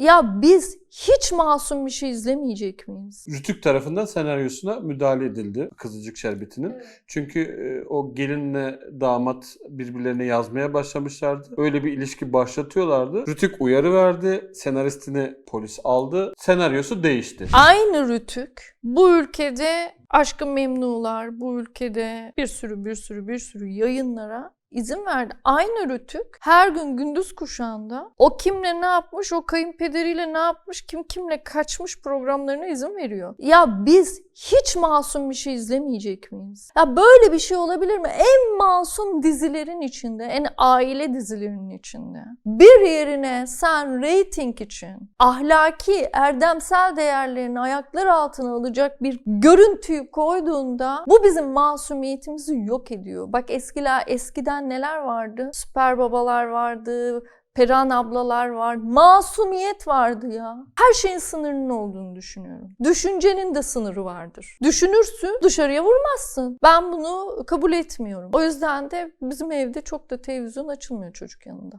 Ya biz hiç masum bir şey izlemeyecek miyiz? Rütük tarafından senaryosuna müdahale edildi Kızılcık Şerbeti'nin. Çünkü e, o gelinle damat birbirlerine yazmaya başlamışlardı. Öyle bir ilişki başlatıyorlardı. Rütük uyarı verdi. Senaristini polis aldı. Senaryosu değişti. Aynı Rütük bu ülkede Aşkı Memnular, bu ülkede bir sürü bir sürü bir sürü yayınlara izin verdi. Aynı Rütük her gün gündüz kuşağında o kimle ne yapmış, o kayınpederiyle ne yapmış, kim kimle kaçmış programlarına izin veriyor. Ya biz hiç masum bir şey izlemeyecek miyiz? Ya böyle bir şey olabilir mi? En masum dizilerin içinde, en aile dizilerinin içinde. Bir yerine sen reyting için ahlaki, erdemsel değerlerini ayaklar altına alacak bir görüntüyü koyduğunda bu bizim masumiyetimizi yok ediyor. Bak eskiler eskiden neler vardı? Süper babalar vardı, Perihan ablalar var. Masumiyet vardı ya. Her şeyin sınırının olduğunu düşünüyorum. Düşüncenin de sınırı vardır. Düşünürsün, dışarıya vurmazsın. Ben bunu kabul etmiyorum. O yüzden de bizim evde çok da televizyon açılmıyor çocuk yanında.